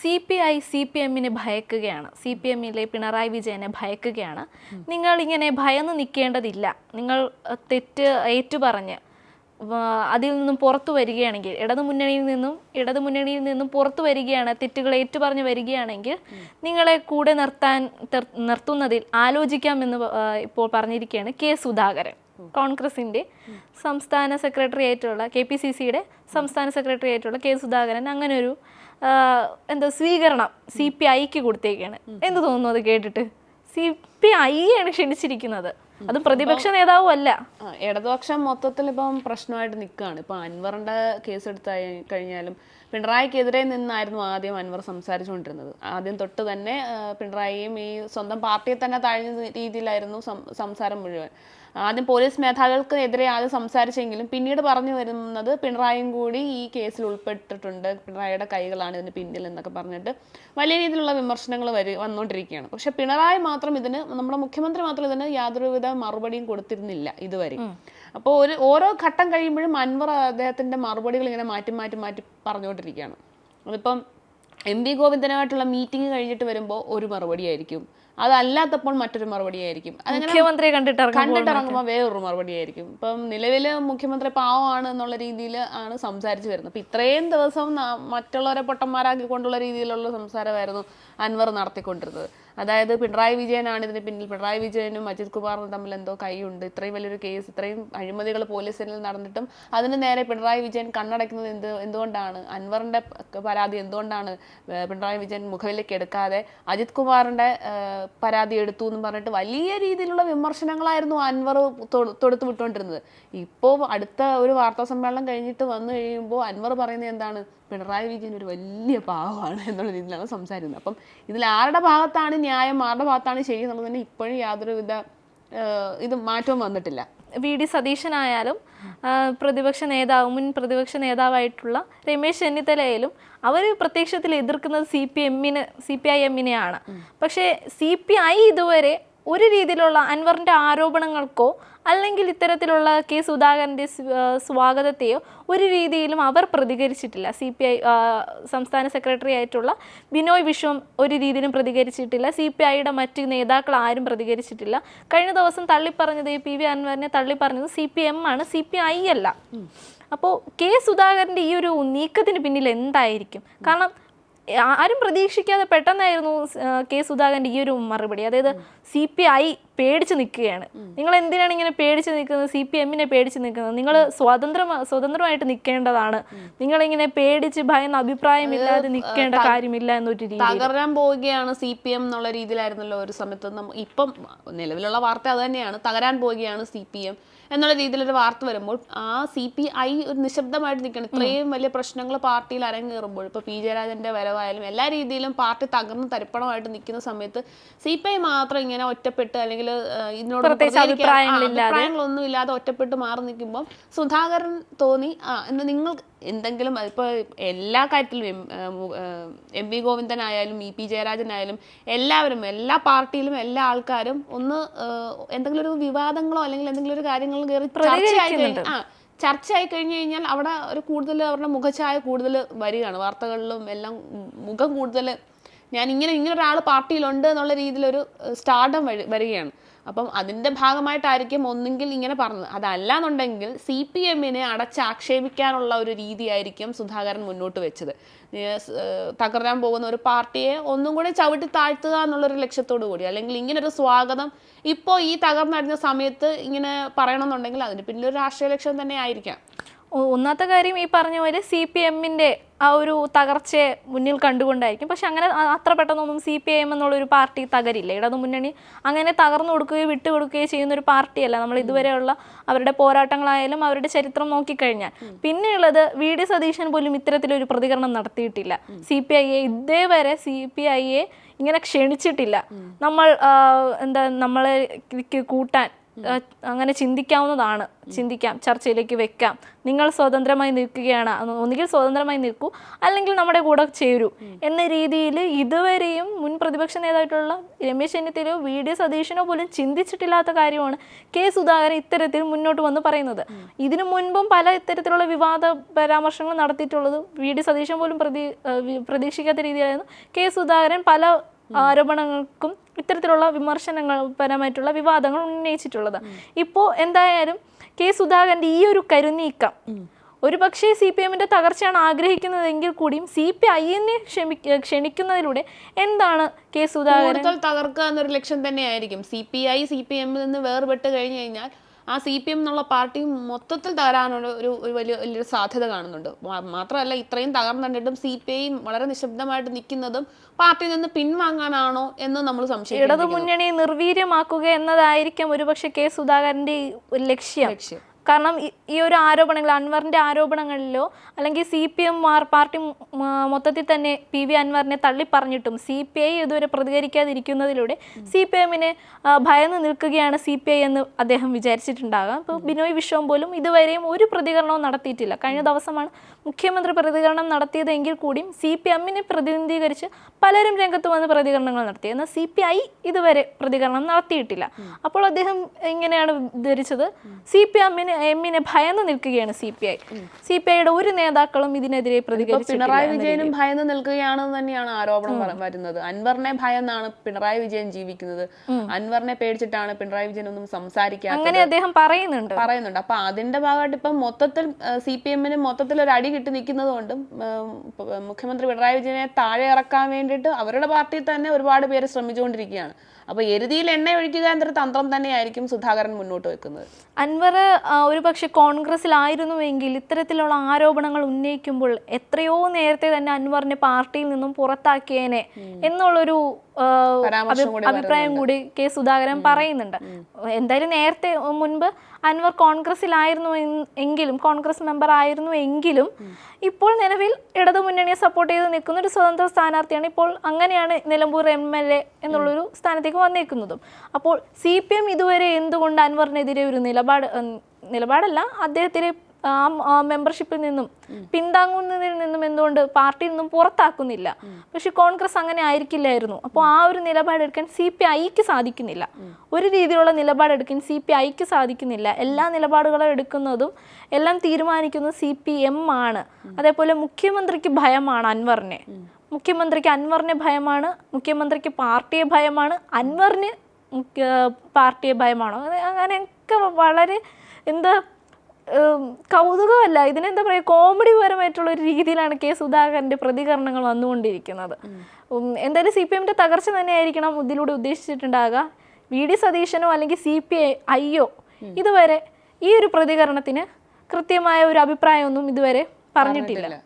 C P I C P എമ്മിനെ ഭയക്കുകയാണ്. C P എമ്മിലെ പിണറായി വിജയനെ ഭയക്കുകയാണ്. നിങ്ങൾ ഇങ്ങനെ ഭയന്ന് നിൽക്കേണ്ടതില്ല നിങ്ങൾ തെറ്റ് ഏറ്റുപറഞ്ഞ് അതിൽ നിന്നും പുറത്തു വരികയാണെങ്കിൽ ഇടതു മുന്നണിയിൽ നിന്നും ഇടതു മുന്നണിയിൽ നിന്നും പുറത്തു വരികയാണ് തെറ്റുകൾ ഏറ്റുപറഞ്ഞു വരികയാണെങ്കിൽ നിങ്ങളെ കൂടെ നിർത്താൻ നിർത്തുന്നതിൽ ആലോചിക്കാമെന്ന് ഇപ്പോൾ പറഞ്ഞിരിക്കുകയാണ് കെ സുധാകരൻ. കോൺഗ്രസിന്റെ സംസ്ഥാന സെക്രട്ടറി ആയിട്ടുള്ള കെ പി സി സിയുടെ സംസ്ഥാന സെക്രട്ടറി ആയിട്ടുള്ള കെ സുധാകരൻ. അങ്ങനെ ഒരു എന്താ സ്വീകരണം സി പി ഐക്ക് കൊടുത്തേക്കാണ്. എന്ത് തോന്നുന്നു അത് കേട്ടിട്ട്? സി പി ഐ ആണ് ക്ഷണിച്ചിരിക്കുന്നത്. അത് പ്രതിപക്ഷ നേതാവും അല്ല. ഇടതുപക്ഷം മൊത്തത്തിൽ ഇപ്പം പ്രശ്നമായിട്ട് നിൽക്കുകയാണ് ഇപ്പം അൻവറിന്റെ കേസ് എടുത്ത് കഴിഞ്ഞാലും പിണറായിക്കെതിരെ നിന്നായിരുന്നു ആദ്യം അൻവർ സംസാരിച്ചുകൊണ്ടിരുന്നത്. ആദ്യം തൊട്ട് തന്നെ പിണറായിയും ഈ സ്വന്തം പാർട്ടിയെ തന്നെ താഴ്ന്ന രീതിയിലായിരുന്നു സംസാരം മുഴുവൻ. ആദ്യം പോലീസ് മേധാവികൾക്ക് എതിരെ ആദ്യം സംസാരിച്ചെങ്കിലും പിന്നീട് പറഞ്ഞു വരുന്നത് പിണറായിയും കൂടി ഈ കേസിൽ ഉൾപ്പെട്ടിട്ടുണ്ട്. പിണറായിയുടെ കൈകളാണ് ഇതിന് പിന്നിൽ എന്നൊക്കെ പറഞ്ഞിട്ട് വലിയ രീതിയിലുള്ള വിമർശനങ്ങൾ വരി വന്നുകൊണ്ടിരിക്കുകയാണ്. പക്ഷെ പിണറായി മാത്രം ഇതിന് നമ്മുടെ മുഖ്യമന്ത്രി മാത്രം ഇതിന് യാതൊരുവിധ മറുപടിയും കൊടുത്തിരുന്നില്ല ഇതുവരെ. അപ്പോൾ ഒരു ഓരോ ഘട്ടം കഴിയുമ്പോഴും അൻവർ അദ്ദേഹത്തിന്റെ മറുപടികൾ ഇങ്ങനെ മാറ്റി മാറ്റി മാറ്റി പറഞ്ഞുകൊണ്ടിരിക്കുകയാണ്. അതിപ്പം എം വി ഗോവിന്ദനുമായിട്ടുള്ള മീറ്റിംഗ് കഴിഞ്ഞിട്ട് വരുമ്പോൾ ഒരു മറുപടി ആയിരിക്കും. അതല്ലാത്തപ്പോൾ മറ്റൊരു മറുപടി ആയിരിക്കും. മുഖ്യമന്ത്രിയെ കണ്ടിട്ട് കണ്ടിട്ടിറങ്ങുമ്പോൾ വേറൊരു മറുപടി ആയിരിക്കും. ഇപ്പം നിലവിൽ മുഖ്യമന്ത്രി പാവമാണ് എന്നുള്ള രീതിയിൽ ആണ് സംസാരിച്ചു വരുന്നത്. അപ്പം ഇത്രയും ദിവസം മറ്റുള്ളവരെ പൊട്ടന്മാരാക്കി കൊണ്ടുള്ള രീതിയിലുള്ള സംസാരമായിരുന്നു അൻവർ നടത്തിക്കൊണ്ടിരുന്നത്. അതായത് പിണറായി വിജയനാണ് ഇതിന് പിന്നിൽ. പിണറായി വിജയനും അജിത് കുമാറും തമ്മിൽ എന്തോ കൈയുണ്ട്. ഇത്രയും വലിയൊരു കേസ് ഇത്രയും അഴിമതികൾ പോലീസിൽ നടന്നിട്ടും അതിന് നേരെ പിണറായി വിജയൻ കണ്ണടയ്ക്കുന്നത് എന്ത് എന്തുകൊണ്ടാണ്? അൻവറിന്റെ പരാതി എന്തുകൊണ്ടാണ്? പിണറായി വിജയൻ മുഖവിലേക്ക് എടുക്കാതെ അജിത് കുമാറിന്റെ പരാതി എടുത്തു എന്ന് പറഞ്ഞിട്ട് വലിയ രീതിയിലുള്ള വിമർശനങ്ങളായിരുന്നു അൻവർ തൊടുത്തു വിട്ടുകൊണ്ടിരുന്നത് ഇപ്പോൾ അടുത്ത ഒരു വാർത്താ സമ്മേളനം കഴിഞ്ഞിട്ട് വന്നു കഴിയുമ്പോൾ അൻവർ പറയുന്നത് എന്താണ്? പിണറായി വിജയൻ ഒരു വലിയ പാവമാണ് എന്നുള്ള രീതിയിലാണ് സംസാരിക്കുന്നത്. അപ്പം ഇതിൽ ആരുടെ ഭാഗത്താണ് ന്യായം ആരുടെ ഭാഗത്താണ് ശരി എന്നുള്ളതിന് ഇപ്പോഴും യാതൊരുവിധ ഇത് മാറ്റവും വന്നിട്ടില്ല. വി. ഡി. സതീശനായാലും പ്രതിപക്ഷ നേതാവ് മുൻ പ്രതിപക്ഷ നേതാവായിട്ടുള്ള രമേശ് ചെന്നിത്തലയിലും അവർ പ്രത്യക്ഷത്തിൽ എതിർക്കുന്നത് സി പി എമ്മിന് സി പി ഐ എമ്മിനെയാണ്. പക്ഷേ സി പി ഐ ഇതുവരെ ഒരു രീതിയിലുള്ള അൻവറിന്റെ ആരോപണങ്ങൾക്കോ അല്ലെങ്കിൽ ഇത്തരത്തിലുള്ള കെ സുധാകരന്റെ സ്വാഗതത്തെയോ ഒരു രീതിയിലും അവർ പ്രതികരിച്ചിട്ടില്ല. സി പി ഐ സംസ്ഥാന സെക്രട്ടറി ആയിട്ടുള്ള ബിനോയ് വിശ്വം ഒരു രീതിയിലും പ്രതികരിച്ചിട്ടില്ല. സി പി ഐയുടെ മറ്റ് നേതാക്കൾ ആരും പ്രതികരിച്ചിട്ടില്ല. കഴിഞ്ഞ ദിവസം തള്ളിപ്പറഞ്ഞത് പി വി അൻവറിനെ തള്ളിപ്പറഞ്ഞത് സി പി എം ആണ് സി പി ഐ അല്ല. അപ്പോൾ കെ സുധാകരന്റെ ഈ ഒരു നീക്കത്തിന് പിന്നിൽ എന്തായിരിക്കും? കാരണം ആരും പ്രതീക്ഷിക്കാതെ പെട്ടെന്നായിരുന്നു കെ സുധാകരന്റെ ഈ ഒരു മറുപടി. അതായത് സി പി ഐ പേടിച്ച് നിൽക്കുകയാണ്. നിങ്ങൾ എന്തിനാണ് ഇങ്ങനെ പേടിച്ച് നിൽക്കുന്നത്? സി പി എമ്മിനെ പേടിച്ച് നിൽക്കുന്നത്. നിങ്ങൾ സ്വതന്ത്ര സ്വതന്ത്രമായിട്ട് നിൽക്കേണ്ടതാണ്. നിങ്ങളിങ്ങനെ പേടിച്ച് ഭയന്ന് അഭിപ്രായമില്ലാതെ നിൽക്കേണ്ട കാര്യമില്ല എന്നൊരു രീതി തകരാൻ പോവുകയാണ് സി പി എം എന്നുള്ള രീതിയിലായിരുന്നല്ലോ ഒരു സമയത്ത് ഇപ്പം നിലവിലുള്ള വാർത്ത അത് തന്നെയാണ്. തകരാൻ പോവുകയാണ് സി പി എം എന്നുള്ള രീതിയിലൊരു വാർത്ത വരുമ്പോൾ ആ സി പി ഐ ഒരു നിശബ്ദമായിട്ട് നിൽക്കണം. ഇത്രയും വലിയ പ്രശ്നങ്ങൾ പാർട്ടിയിൽ അരങ്ങേറുമ്പോൾ ഇപ്പോൾ പി ജയരാജന്റെ വരവായാലും എല്ലാ രീതിയിലും പാർട്ടി തകർന്ന് തരിപ്പണമായിട്ട് നിൽക്കുന്ന സമയത്ത് സി പി ഐ മാത്രം ഇങ്ങനെ ഒറ്റപ്പെട്ട് അല്ലെങ്കിൽ ഇതിനോട് ആ, അഭിപ്രായങ്ങളില്ലാതെ. അഭിപ്രായങ്ങളൊന്നും ഇല്ലാതെ ഒറ്റപ്പെട്ട് മാറി നിൽക്കുമ്പോൾ സുധാകരൻ തോന്നി ആ എന്ന് നിങ്ങൾ എന്തെങ്കിലും ഇപ്പോൾ എല്ലാ കാര്യത്തിലും എം വി ഗോവിന്ദനായാലും ഇ പി ജയരാജനായാലും എല്ലാവരും എല്ലാ പാർട്ടിയിലും എല്ലാ ആൾക്കാരും ഒന്ന് എന്തെങ്കിലും ഒരു വിവാദങ്ങളോ അല്ലെങ്കിൽ എന്തെങ്കിലും ഒരു കാര്യങ്ങൾ കയറി ചർച്ചയായി കഴിഞ്ഞാൽ ആ ചർച്ചയായി കഴിഞ്ഞു കഴിഞ്ഞാൽ അവിടെ ഒരു കൂടുതൽ അവരുടെ മുഖഛായ കൂടുതൽ വരികയാണ് വാർത്തകളിലും എല്ലാം മുഖം കൂടുതൽ ഞാൻ ഇങ്ങനെ ഇങ്ങനെ ഒരാൾ പാർട്ടിയിലുണ്ട് എന്നുള്ള രീതിയിലൊരു സ്റ്റാർഡം വരികയാണ്. അപ്പം അതിന്റെ ഭാഗമായിട്ടായിരിക്കും ഒന്നുകിൽ ഇങ്ങനെ പറഞ്ഞത്. അതല്ല എന്നുണ്ടെങ്കിൽ സി പി എമ്മിനെ അടച്ചാക്ഷേപിക്കാനുള്ള ഒരു രീതിയായിരിക്കും സുധാകരൻ മുന്നോട്ട് വെച്ചത്. തകരാൻ പോകുന്ന ഒരു പാർട്ടിയെ ഒന്നും കൂടി ചവിട്ടി താഴ്ത്തുക എന്നുള്ളൊരു ലക്ഷ്യത്തോടു കൂടി. അല്ലെങ്കിൽ ഇങ്ങനൊരു സ്വാഗതം ഇപ്പോൾ ഈ തകർന്നടിഞ്ഞ സമയത്ത് ഇങ്ങനെ പറയണമെന്നുണ്ടെങ്കിൽ അതിന് പിന്നിലൊരു രാഷ്ട്രീയ ലക്ഷ്യം തന്നെ ആയിരിക്കാം. ഒന്നാമത്തെ കാര്യം ഈ പറഞ്ഞ പോലെ സി പി എമ്മിന്റെ ആ ഒരു തകർച്ചയെ മുന്നിൽ കണ്ടുകൊണ്ടായിരിക്കും. പക്ഷെ അങ്ങനെ അത്ര പെട്ടെന്നൊന്നും സി പി ഐ എം എന്നുള്ളൊരു പാർട്ടി തകരില്ല. ഇടതു മുന്നണി അങ്ങനെ തകർന്നു കൊടുക്കുകയോ വിട്ടുകൊടുക്കുകയോ ചെയ്യുന്ന ഒരു പാർട്ടിയല്ല. നമ്മൾ ഇതുവരെയുള്ള അവരുടെ പോരാട്ടങ്ങളായാലും അവരുടെ ചരിത്രം നോക്കിക്കഴിഞ്ഞാൽ. പിന്നെയുള്ളത് വി ഡി സതീശൻ പോലും ഇത്തരത്തിലൊരു പ്രതികരണം നടത്തിയിട്ടില്ല. സി പി ഐ എ ഇതേവരെ സി പി ഐ എ ഇങ്ങനെ ക്ഷണിച്ചിട്ടില്ല. നമ്മൾ എന്താ നമ്മളെ കൂട്ടാൻ അങ്ങനെ ചിന്തിക്കാവുന്നതാണ്. ചിന്തിക്കാം ചർച്ചയിലേക്ക് വെക്കാം. നിങ്ങൾ സ്വതന്ത്രമായി നിൽക്കുകയാണ്. ഒന്നുകിൽ സ്വതന്ത്രമായി നിൽക്കൂ അല്ലെങ്കിൽ നമ്മുടെ കൂടെ ചേരൂ. എന്ന രീതിയിൽ ഇതുവരെയും മുൻ പ്രതിപക്ഷ നേതാവായിട്ടുള്ള രമേശ് ചെന്നിത്തലയോ വി. ഡി. സതീശനോ പോലും ചിന്തിച്ചിട്ടില്ലാത്ത കാര്യമാണ് കെ. സുധാകരൻ ഇത്തരത്തിൽ മുന്നോട്ട് വന്ന് പറയുന്നത്. ഇതിനു മുൻപും പല ഇത്തരത്തിലുള്ള വിവാദ പരാമർശങ്ങൾ നടത്തിയിട്ടുള്ളത് വി. ഡി. സതീശൻ പോലും പ്രതീക്ഷിക്കാത്ത രീതിയിലായിരുന്നു. കെ. സുധാകരൻ പല ആരോപണങ്ങൾക്കും ഇത്തരത്തിലുള്ള വിമർശനങ്ങൾ പരമായിട്ടുള്ള വിവാദങ്ങൾ ഉന്നയിച്ചിട്ടുള്ളത്. ഇപ്പോൾ എന്തായാലും കെ സുധാകരന്റെ ഈ ഒരു കരുനീക്കം ഒരു പക്ഷേ സി പി എമ്മിന്റെ തകർച്ചയാണ് ആഗ്രഹിക്കുന്നതെങ്കിൽ കൂടിയും സി പി ഐഎന്നെ ക്ഷണിക്കുന്നതിലൂടെ എന്താണ് കെ സുധാകരൻ തകർക്കുക എന്നൊരു ലക്ഷ്യം തന്നെയായിരിക്കും. C P I C P എമ്മിൽ നിന്ന് വേർപെട്ട് കഴിഞ്ഞു കഴിഞ്ഞാൽ ആ സി പി എം എന്നുള്ള പാർട്ടി മൊത്തത്തിൽ തകരാനുള്ള ഒരു ഒരു വലിയ വലിയൊരു സാധ്യത കാണുന്നുണ്ട്. മാത്രമല്ല ഇത്രയും തകർന്നിട്ടും സി പി ഐ വളരെ നിശബ്ദമായിട്ട് നിൽക്കുന്നതും പാർട്ടിയിൽ നിന്ന് പിൻവാങ്ങാനാണോ എന്ന് നമ്മൾ സംശയിക്കുന്നു ഇടതുമുന്നണി നിർവീര്യമാക്കുക എന്നതായിരിക്കും ഒരുപക്ഷെ കെ സുധാകരന്റെ ലക്ഷ്യം. ലക്ഷ്യം. കാരണം ഈ- ഒരു ആരോപണങ്ങൾ അൻവറിന്റെ ആരോപണങ്ങളിലോ അല്ലെങ്കിൽ സി പി എം പാർട്ടി മൊത്തത്തിൽ തന്നെ പി വി അൻവറിനെ തള്ളിപ്പറഞ്ഞിട്ടും സി പി ഐ ഇതുവരെ പ്രതികരിക്കാതിരിക്കുന്നതിലൂടെ സി പി എമ്മിനെ ഭയന്ന് നിൽക്കുകയാണ് സി പി ഐ എന്ന് അദ്ദേഹം വിചാരിച്ചിട്ടുണ്ടാകാം. ഇപ്പോൾ ബിനോയ് വിശ്വം പോലും ഇതുവരെയും ഒരു പ്രതികരണവും നടത്തിയിട്ടില്ല. കഴിഞ്ഞ ദിവസമാണ് മുഖ്യമന്ത്രി പ്രതികരണം നടത്തിയതെങ്കിൽ കൂടിയും സി പി എമ്മിനെ പ്രതിനിധീകരിച്ച് പലരും രംഗത്ത് വന്ന് പ്രതികരണങ്ങൾ നടത്തി. എന്നാൽ സി പി ഐ ഇതുവരെ പ്രതികരണം നടത്തിയിട്ടില്ല. അപ്പോൾ അദ്ദേഹം എങ്ങനെയാണ് ധരിച്ചത് സി പി എമ്മിന് എമ്മിനെ ഭയന്ന് നിൽക്കുകയാണ് C P I. C P ഐയുടെ ഒരു നേതാക്കളും ഇതിനെതിരെ പ്രതികരിച്ചു പിണറായി വിജയനും ഭയന്ന് നിൽക്കുകയാണെന്ന് തന്നെയാണ് ആരോപണം വരുന്നത്. അൻവറിനെ ഭയന്നാണ് പിണറായി വിജയൻ ജീവിക്കുന്നത്. അൻവറിനെ പേടിച്ചിട്ടാണ് പിണറായി വിജയൻ ഒന്നും സംസാരിക്കാത്തത്. അങ്ങനെ അദ്ദേഹം പറയുന്നുണ്ട്. പറയുന്നുണ്ട്. അപ്പൊ അതിന്റെ ഭാഗമായിട്ട് ഇപ്പം മൊത്തത്തിൽ സി പി എമ്മിന് മൊത്തത്തിൽ ഒരു അടി കിട്ടി നിൽക്കുന്നത് കൊണ്ടും മുഖ്യമന്ത്രി പിണറായി വിജയനെ താഴെ ഇറക്കാൻ വേണ്ടിയിട്ട് അവരുടെ പാർട്ടിയിൽ തന്നെ ഒരുപാട് പേര് ശ്രമിച്ചുകൊണ്ടിരിക്കുകയാണ്. അപ്പൊ എരുതിയിൽ എണ്ണ ഒഴിക്കുക എന്നൊരു തന്ത്രം തന്നെയായിരിക്കും സുധാകരൻ മുന്നോട്ട് വെക്കുന്നത്. അൻവർ ഒരു പക്ഷെ കോൺഗ്രസ്സിലായിരുന്നുവെങ്കിൽ ഇത്തരത്തിലുള്ള ആരോപണങ്ങൾ ഉന്നയിക്കുമ്പോൾ എത്രയോ നേരത്തെ തന്നെ അൻവറിനെ പാർട്ടിയിൽ നിന്നും പുറത്താക്കിയേനെ എന്നുള്ളൊരു അഭിപ്രായം കൂടി കെ സുധാകരൻ പറയുന്നുണ്ട്. എന്തായാലും നേരത്തെ മുൻപ് അൻവർ കോൺഗ്രസിലായിരുന്നു എങ്കിലും കോൺഗ്രസ് മെമ്പർ ആയിരുന്നു എങ്കിലും ഇപ്പോൾ നിലവിൽ ഇടതുമുന്നണിയെ സപ്പോർട്ട് ചെയ്ത് നിൽക്കുന്ന ഒരു സ്വതന്ത്ര സ്ഥാനാർത്ഥിയാണ് ഇപ്പോൾ അങ്ങനെയാണ് നിലമ്പൂർ എം എൽ എ എന്നുള്ളൊരു സ്ഥാനത്തേക്ക് വന്നേക്കുന്നതും. അപ്പോൾ സി പി എം ഇതുവരെ എന്തുകൊണ്ട് അൻവറിനെതിരെ ഒരു നിലപാട് നിലപാടല്ല. അദ്ദേഹത്തിനെ ആ മെമ്പർഷിപ്പിൽ നിന്നും പിന്താങ്ങുന്നതിൽ നിന്നും എന്തുകൊണ്ട് പാർട്ടിയിൽ നിന്നും പുറത്താക്കുന്നില്ല. പക്ഷെ കോൺഗ്രസ് അങ്ങനെ ആയിരിക്കില്ലായിരുന്നു. അപ്പോൾ ആ ഒരു നിലപാടെടുക്കാൻ സി പി ഐക്ക് സാധിക്കുന്നില്ല. ഒരു രീതിയിലുള്ള നിലപാടെടുക്കാൻ സി പി ഐക്ക് സാധിക്കുന്നില്ല. എല്ലാ നിലപാടുകളും എടുക്കുന്നതും എല്ലാം തീരുമാനിക്കുന്നത് സി പി എം ആണ്. അതേപോലെ മുഖ്യമന്ത്രിക്ക് ഭയമാണ് അൻവറിനെ. മുഖ്യമന്ത്രിക്ക് അൻവറിനെ ഭയമാണ് മുഖ്യമന്ത്രിക്ക് പാർട്ടിയെ ഭയമാണ് അൻവറിന് പാർട്ടിയെ ഭയമാണോ? അങ്ങനെയൊക്കെ വളരെ എന്താ കൗതുകമല്ല. ഇതിനെന്താ പറയുക കോമഡി പരമായിട്ടുള്ള ഒരു രീതിയിലാണ് കെ സുധാകരന്റെ പ്രതികരണങ്ങൾ വന്നുകൊണ്ടിരിക്കുന്നത്. എന്തായാലും സി പി എമ്മിന്റെ തകർച്ച തന്നെയായിരിക്കണം ഇതിലൂടെ ഉദ്ദേശിച്ചിട്ടുണ്ടാകുക. വി ഡി സതീശനോ അല്ലെങ്കിൽ സി പി ഐയോ ഇതുവരെ ഈ ഒരു പ്രതികരണത്തിന് കൃത്യമായ ഒരു അഭിപ്രായമൊന്നും ഇതുവരെ പറഞ്ഞിട്ടില്ല.